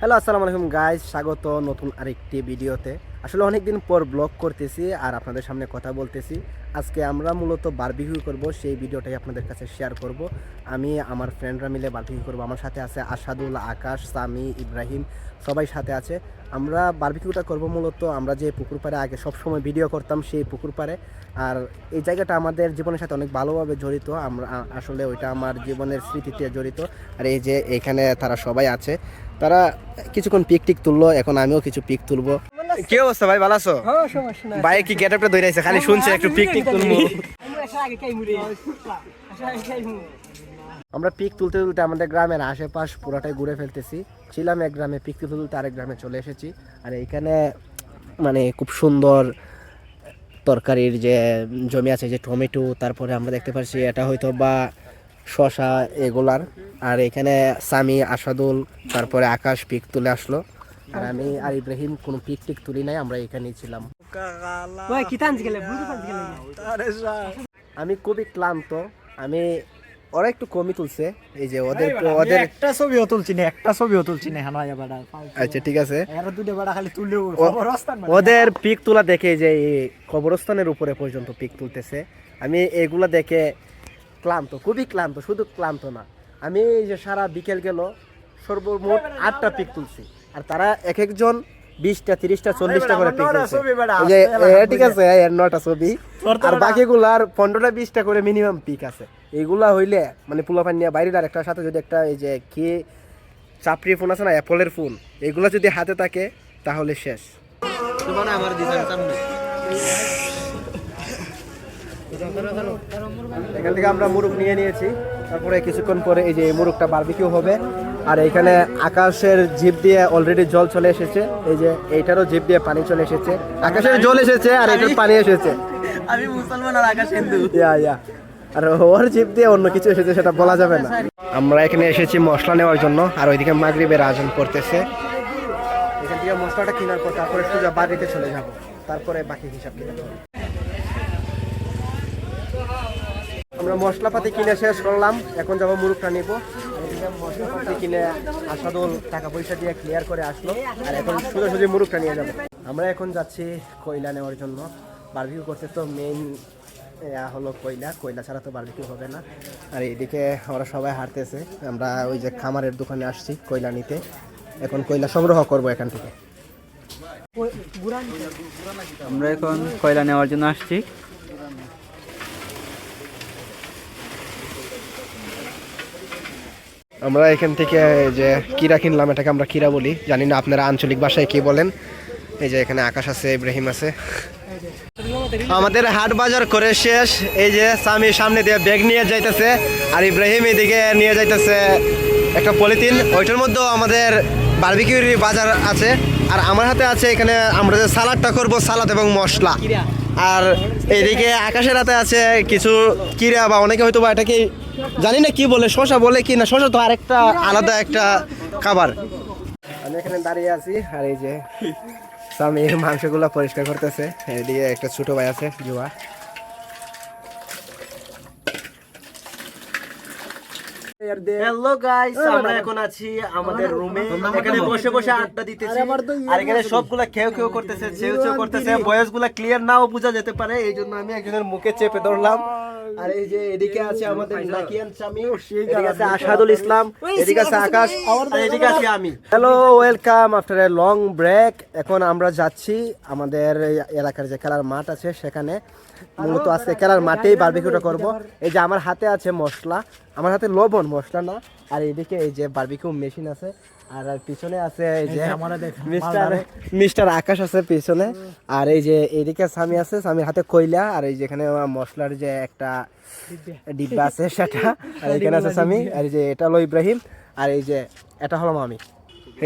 Hello আসসালামু আলাইকুম guys স্বাগত নতুন আরেকটি ভিডিওতে আসলে অনেকদিন পর ব্লগ করতেছি আর আপনাদের সামনে কথা বলতেছি। আজকে আমরা মূলত বারবিকিউ করব, সেই ভিডিওটাই আপনাদের কাছে শেয়ার করব। আমি, আমার ফ্রেন্ডরা মিলে বারবিকিউ করব। আমার সাথে আছে আসাদুল, আকাশ, সামি, ইব্রাহিম, সবাই সাথে আছে। আমরা বারবিকিউটা করব মূলত, আমরা যে পুকুর পাড়ে আগে সব সময় ভিডিও করতাম সেই পুকুর পাড়ে। আর এই জায়গাটা আমাদের জীবনের সাথে অনেক ভালোভাবে জড়িত। আমরা, আসলে ওইটা আমার জীবনের স্মৃতিতে জড়িত। আর এই যে এখানে তারা সবাই আছে। তারা কিছুক্ষণ পিক টিক তুললো, এখন আমিও কিছু পিক তুলবো। কি অবস্থা ভাই ভালো আছো? হ্যাঁ ভাই কি গেট আপটা দৌড়াইছে খালি শুনছে একটু পিক টিক তুলবো। আমরা পিক তুলতে তুলতে আমাদের গ্রামের আশেপাশ পুরাটাই ঘুরে ফেলতেছি। ছিলাম এক গ্রামে পিক তুলতে তুলতে আরেক গ্রামে চলে এসেছি। আর এইখানে মানে খুব সুন্দর তরকারির যে জমি আছে যে টমেটো তারপরে আমরা দেখতে পাচ্ছি এটা হয়তো বা শশা এগুলার। আর এখানে সামি আসাদুল তারপরে আকাশ পিক তুলে আসলো। আর আমি আর ইব্রাহিম কোনো পিক টিক তুলি নাই আমরা এখানেই ছিলাম। আমি খুবই ক্লান্ত আমি ওরা একটু কমই তুলছে এই যে ওদের ওদের একটা ছবিও তুলছি না একটা ছবিও তুলছি না হানা বাড়া আচ্ছা ঠিক আছে। এরা দুটো বাড়া খালি অস্তান মানে। ওদের পিক তোলা দেখে যে এই কবরস্থানের উপরে পর্যন্ত পিক তুলতেছে। আমি এগুলা দেখে ক্লান্ত খুবই ক্লান্ত শুধু ক্লান্ত না। আমি এই যে সারা বিকেল গেল সর্বমোট আটটা পিক তুলছি। আর তারা এক একজন বিশটা তিরিশটা চল্লিশটা করে পিক ঠিক আছে এর নটা ছবি। আর বাকিগুলার পনেরোটা বিশটা করে মিনিমাম পিক আছে। এগুলা হইলে মানে পোলাপান নিয়ে বাইরে আর একটা সাথে যদি একটা এই যে কি চাপড়ি ফোন আছে না অ্যাপলের ফোন এগুলো যদি হাতে থাকে তাহলে শেষ। এখান থেকে আমরা মুরুগ নিয়ে নিয়েছি। তারপরে কিছুক্ষণ পরে এই যে এই মুরুগটা বারবিকিউ হবে। আর এখানে আকাশের জিপ দিয়ে অলরেডি জল চলে এসেছে। এই যে এইটারও জিপ দিয়ে পানি চলে এসেছে। আকাশের জল এসেছে আর এটার পানি এসেছে। আমি মুসলমান আর আকাশ হিন্দু। ইয়া ইয়া। আর ওর জিপ দিয়ে অন্য কিছু এসেছে সেটা বলা যাবে না। আমরা এখানে এসেছি মশলা নেওয়ার জন্য আর ওইদিকে মাগরিবের আয়োজন করতেছে। এখান থেকে মশলাটা কেনার পর তারপরে সোজা বাড়িতে চলে যাব। তারপরে বাকি হিসাব করব। আমরা মশলাপাতি কিনে শেষ করলাম। এখন যাব মুরুখটা নিব। কিনে আসাদুল টাকা পয়সা দিয়ে ক্লিয়ার করে আসলো, আর এখন সোজাসুজি মুরুখটা নিয়ে যাব। আমরা এখন যাচ্ছি কয়লা নেওয়ার জন্য। বারবিকিউ করতে তো মেইন হলো কয়লা। কয়লা ছাড়া তো বারবিকিউ হবে না। আর এইদিকে ওরা সবাই হাঁটতেছে। আমরা ওই যে খামারের দোকানে আসছি কয়লা নিতে। এখন কয়লা সংগ্রহ করব এখান থেকে। আমরা এখন কয়লা নেওয়ার জন্য আসছি। আমরা এখান থেকে যে কিরা কিনলাম, এটাকে আমরা কিরা বলি। জানি না আপনারা আঞ্চলিক ভাষায় কি বলেন। এই যে এখানে আকাশ আছে, ইব্রাহিম আছে। আমাদের হাট বাজার করে শেষ। এই যে স্বামী সামনে দিয়ে ব্যাগ নিয়ে যাইতেছে আর ইব্রাহিম এদিকে নিয়ে যাইতেছে একটা পলিথিন। ওইটার মধ্যেও আমাদের বারবিকিউর বাজার আছে। আর আমার হাতে আছে এখানে আমরা যে সালাডটা করব, সালাদ এবং মশলা। আর এদিকে আকাশের হাতে আছে কিছু কিরা বা অনেকে হয়তো বা এটাকে জানি না কি বলে, শশা বলে কি না, শশা তো আর একটা আলাদা একটা খাবার। আমি এখানে দাঁড়িয়ে আছি, আর এই যে স্বামী মাংসগুলো পরিষ্কার করতেছে। এদিকে একটা ছোট ভাই আছে, জুয়া। হ্যালো গাইস আমরা এখন আছি আমাদের রুমে এখানে বসে বসে আড্ডা দিতেছি। আর এখানে সবগুলা খেউ খেউ করতেছে চেউ চেউ করতেছে ক্লিয়ার নাও বোঝা যেতে পারে। এই জন্য আমি একজনের মুখে চেপে ধরলাম। আর এই যে এদিকে আছে আমাদের নাকিয়ান স্বামী এদিকে আছে আসাদুল ইসলাম। এদিকে আছে আকাশ। আর এদিকে আছে আমি। Hello welcome after a long break এখন আমরা যাচ্ছি আমাদের এই এলাকার যে খেলার মাঠ আছে সেখানে মূলত আজকে খেলার মাঠেই বারবিকিউটা করব। এই যে আমার হাতে আছে মশলা আমার হাতে লবণ মশলা না আর এইদিকে এই যে বারবিকিউ মেশিন আছে আর পিছনে আছে এই যে মিস্টার মিস্টার আকাশ আছে পিছনে আর এই যে এইদিকে স্বামী আছে স্বামীর হাতে কয়লা আর এই যেখানে আমার মশলার যে একটা ডিব্বা। আছে সেটা আর এখানে আছে স্বামী আর এই যে এটা হলো ইব্রাহিম আর এই যে এটা হলো আমি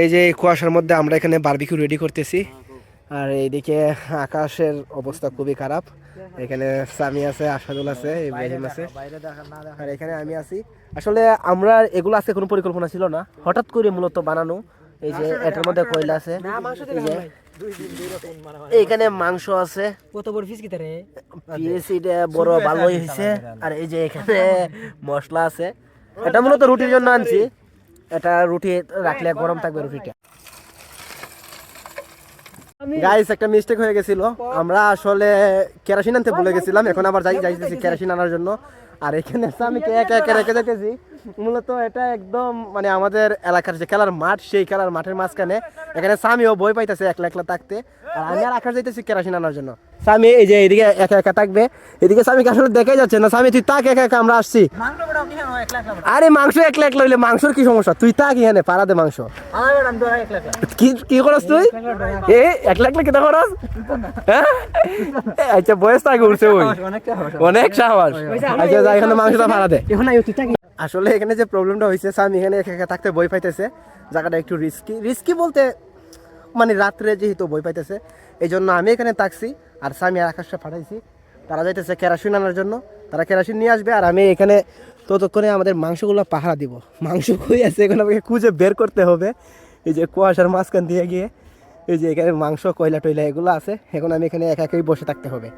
এই যে কুয়াশার মধ্যে আমরা এখানে বারবিকিউ রেডি করতেছি। আর এইদিকে আকাশের অবস্থা খুবই খারাপ। এখানে সামি আছে আসাদুল আছে ইব্রাহিম আছে। আর এখানে আমি আছি। আসলে আমরা এগুলো আজকে কোনো পরিকল্পনা ছিল না। হঠাৎ করে মূলত বানানো। এই যে এটার মধ্যে কয়লা আছে। এইখানে মাংস আছে। কত বড় ফিস কিতে রে? পিএসিটা বড় ভালোই হয়েছে আর এই যে এখানে মশলা আছে। এটা মূলত রুটির জন্য আনছি। এটা রুটি রাখলে গরম থাকবে রুটিটা। গাইস একটা মিস্টেক হয়ে গেছিল। আমরা আসলে কেরাসিন আনতে ভুলে গেছিলাম এখন আবার যাই যাইতেছি কেরাসিন আনার জন্য। আর এখানে আমি একে একে রেখে যেতেছি মূলত এটা একদম মানে আমাদের এলাকার যে খেলার মাঠ সেই খেলার মাঠের মাঝখানে এখানে সামিও বই পাইতেছে একলা একলা থাকতে। আর আমি আর আকাশ যাইতেছি কেরাসিন আনার জন্য। সামি এই যে এদিকে একা একা থাকবে এদিকে সামিকে আসলে দেখাই যাচ্ছে না। সামি তুই তাক একা একা আমরা আসছি। আরে মাংস একলা একলা হইলে মাংসর কি সমস্যা? তুই তাক এখানে পাড়া দে মাংস। কি কি করস তুই? এ একলা একলা কিটা করস? হ্যাঁ? আচ্ছা বয়স আগে উঠছে ওই। অনেক সাহস। আচ্ছা যা এখানে মাংসটা ভাড়া দে। এখন আসলে এখানে যে প্রবলেমটা হয়েছে স্যাম এখানে একা একা থাকতে বই পাইতেছে। জায়গাটা একটু রিস্কি রিস্কি বলতে মানে রাত্রে যেহেতু বই পাইতেছে এই জন্য আমি এখানে থাকছি আর স্বামী আর আকাশে পাঠাইছি। তারা যাইতেছে কেরাসিন আনার জন্য, তারা কেরাসিন নিয়ে আসবে আর আমি এখানে ততক্ষণে আমাদের মাংসগুলো পাহারা দিব। মাংস খুঁজে আছে এখন আমাকে খুঁজে বের করতে হবে। এই যে কুয়াশার মাঝখান দিয়ে গিয়ে, এই যে এখানে মাংস কয়লা টয়লা এগুলো আছে, এখন আমি এখানে একা একাই বসে থাকতে হবে।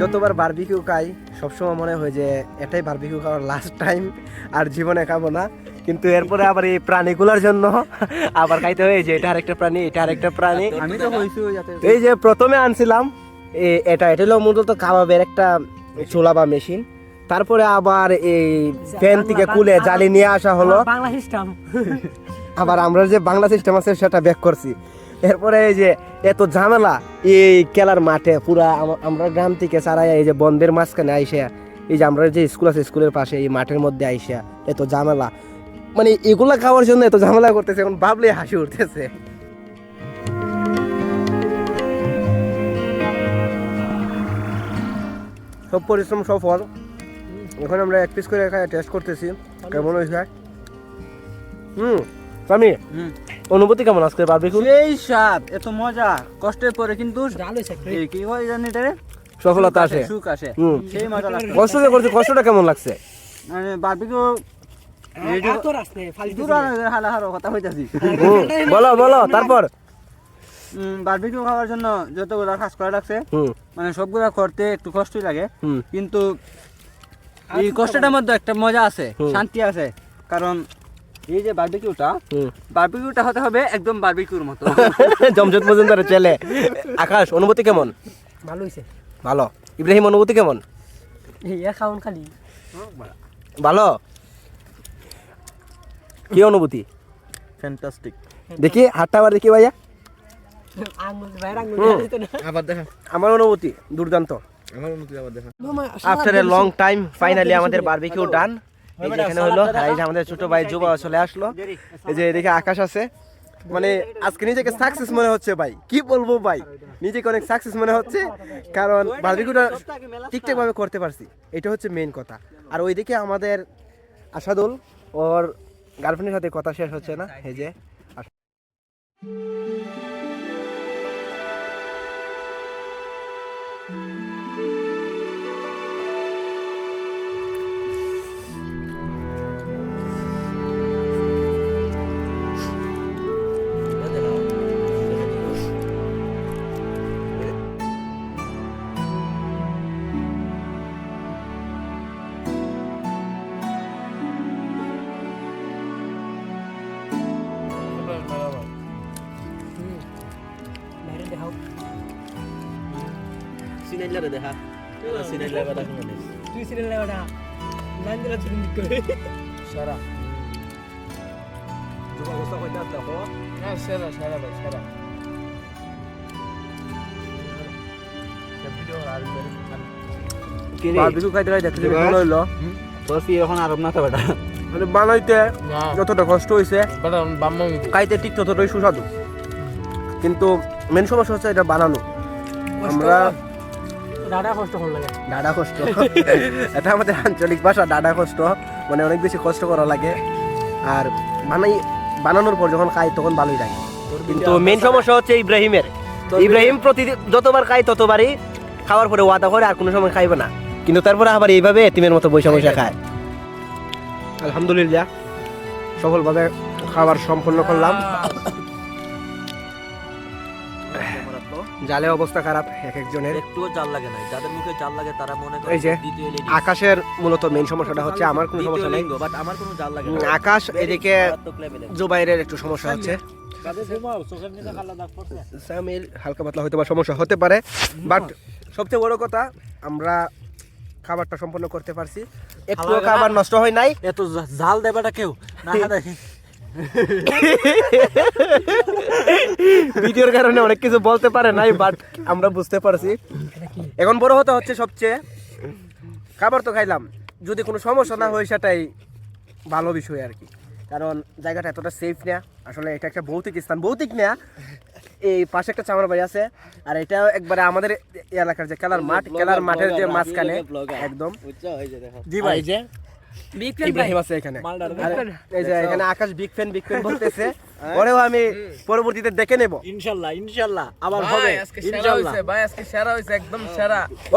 যতবার বারবিকিউ খাই সবসময় মনে হয় যে এটাই বারবিকিউ খাওয়ার লাস্ট টাইম আর জীবনে খাব না। কিন্তু এরপরে আবার এই প্রাণীগুলোর জন্য আবার খাইতে হয় যে এটা আরেকটা প্রাণী এটা আরেকটা প্রাণী। আমি তো হইছি যাতে এই যে প্রথমে আনছিলাম এটা এটা হলো মূলত কাবাবের একটা চুলা বা মেশিন তারপরে আবার এই ফ্যান থেকে কুলে জালি নিয়ে আসা হলো। বাংলা সিস্টেম আবার আমরা যে বাংলা সিস্টেম আছে সেটা ব্যাক করছি। এরপরে এই যে এত ঝামেলা, এই খেলার মাঠে পুরা আম- আমরা গ্রাম থেকে সারাই এই যে বন্ধের মাঝখানে আইসা, এই যে আমরা যে স্কুল আছে, স্কুলের পাশে এই মাঠের মধ্যে আইসা এত ঝামেলা। মানে এগুলা খাওয়ার জন্য এত ঝামেলা করতেছে, এখন ভাবলে হাসি উঠতেছে। সব পরিশ্রম সফল। এখন আমরা এক পিস করে টেস্ট করতেছি, কেমন হয়েছে হুম, স্বামী? হুম। অনুভূতি কেমন আজকে বারবিকিউ এই স্বাদ এত মজা কষ্টের পরে কিন্তু কি হয় জানি এটা রে? সফলতা আসে। সুখ আসে। হুম। সেই মজা লাগছে কষ্ট যে করছি কষ্টটা কেমন লাগছে? মানে বারবিকিউ বলো বলো তারপর? খাওয়ার জন্য যতগুলা কাজ করা লাগছে মানে সবগুলা করতে একটু কষ্টই লাগে। কিন্তু এই কষ্টটার মধ্যে একটা মজা আছে শান্তি আছে। কারণ এই যে বারবিকিউটা বারবিকিউটা হতে হবে একদম বারবিকিউর মতো। জমজত মজুমদার ছেলে। আকাশ অনুভূতি কেমন? ভালো হইছে। ভালো। ইব্রাহিম অনুভূতি কেমন? খাউন খালি। ভালো? কি অনুভূতি? ফ্যান্টাস্টিক দেখি হাতটা আবার দেখি ভাইয়া। আমার অনুভূতি দুর্দান্ত। আমার অনুমতি আবার দেখা। After a long time finally আমাদের বারবিকিউ ডান এখানে হলো এই যে আমাদের ছোট ভাই যুবা চলে আসলো। এই যে এদিকে আকাশ আছে। মানে আজকে নিজেকে সাকসেস মনে হচ্ছে ভাই। কি বলব ভাই? নিজেকে অনেক সাকসেস মনে হচ্ছে। কারণ বারবিকিউটা ঠিকঠাক ভাবে করতে পারছি। এটা হচ্ছে মেইন কথা। আর ওইদিকে আমাদের আসাদুল ওর গার্লফ্রেন্ডের সাথে কথা শেষ হচ্ছে না। এই যে দেখাও তুই সিরিয়াল লেবাটা লাইন দিলা ছুরি দিক করে সারা যুবা অবস্থা কইতে আসতে হো হ্যাঁ সেরা সেরা ভাই সেরা বারবিকিউ খাইতে খাইতে দেখতে ভালো হইল বরফি এখন আরব না মানে বানাইতে যতটা কষ্ট হয়েছে খাইতে ঠিক ততটাই সুস্বাদু কিন্তু মেন সমস্যা হচ্ছে এটা বানানো। আমরা দাদা কষ্ট লাগে ডাডা কষ্ট। এটা আমাদের আঞ্চলিক ভাষা ডাডা কষ্ট। মানে অনেক বেশি কষ্ট করা লাগে। আর বানাই বানানোর পর যখন খাই তখন ভালোই লাগে। কিন্তু মেন সমস্যা হচ্ছে ইব্রাহিমের। ইব্রাহিম প্রতিদিন যতবার খাই ততবারই খাওয়ার পরে ওয়াদা করে আর কোনো সময় খাইবে না। কিন্তু তারপরে আবার এইভাবে এতিমের মতো বৈশা বৈশা খায়। আলহামদুলিল্লাহ। সফলভাবে খাবার সম্পন্ন করলাম। জালে অবস্থা খারাপ এক একজনের। একটুও জাল লাগে না যাদের মুখে জাল লাগে তারা মনে করে এই যে, আকাশের মূলত মেন সমস্যাটা হচ্ছে আমার কোনো সমস্যা নেই। but আমার কোনো জাল লাগে না। আকাশ এদিকে জুবাইরের একটু সমস্যা হচ্ছে। সামির হালকা পাতলা হয়তো বা সমস্যা হতে পারে বাট সবচেয়ে বড় কথা আমরা খাবারটা সম্পন্ন করতে পারছি। একটু খাবার নষ্ট হয় নাই। এত জাল দেবাটা কেউ? না ভিডিওর কারণে অনেক কিছু বলতে পারে নাই বাট আমরা বুঝতে পারছি। এখন বড় হতে হচ্ছে সবচেয়ে খাবার তো খাইলাম। যদি কোনো সমস্যা না হয় সেটাই ভালো বিষয় আর কি। কারণ জায়গাটা এতটা সেফ না। আসলে এটা একটা ভৌতিক স্থান ভৌতিক না। এই পাশে একটা চামার বাড়ি আছে আর এটা একবারে আমাদের এলাকার যে খেলার মাঠ খেলার মাঠের যে মাঝখানে একদম। জি ভাই। যে ইব্রাহিম আছে এখানে। এই যে এখানে Akash big fan big fan বলতেছে। ওরেও আমি পরবর্তীতে দেখে নেব। ইনশাল্লাহ ইনশাল্লাহ আবার হবে। ইনশাল্লাহ।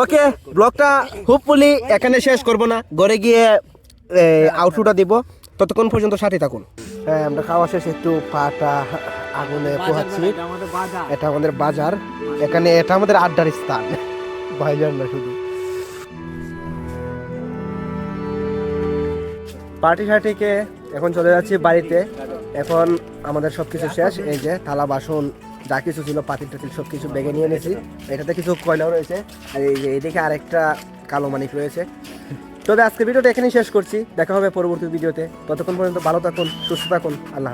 ওকে ব্লগটা হোপফুলি এখানে শেষ করব না। ঘরে গিয়ে আউটরুটা দিব। ততক্ষণ পর্যন্ত সাথে থাকুন। হ্যাঁ আমরা খাওয়া শেষে একটু পাটা আগুনে পোহাচ্ছি। এটা আমাদের বাজার। এখানে এটা আমাদের আড্ডার স্থান। বাজার না শুধু। পার্টি সার্টিকে এখন চলে যাচ্ছি বাড়িতে। এখন আমাদের সব কিছু শেষ, এই যে থালা, বাসন, যা কিছু ছিল, পাতিল টাতিল সব কিছু বেগে নিয়ে নিয়েছি এটাতে কিছু কয়লাও রয়েছে, আর এই যে এদিকে আরেকটা কালো মানিক রয়েছে। তবে আজকে ভিডিওটা এখানেই শেষ করছি, দেখা হবে পরবর্তী ভিডিওতে। ততক্ষণ পর্যন্ত ভালো থাকুন, সুস্থ থাকুন, আল্লাহ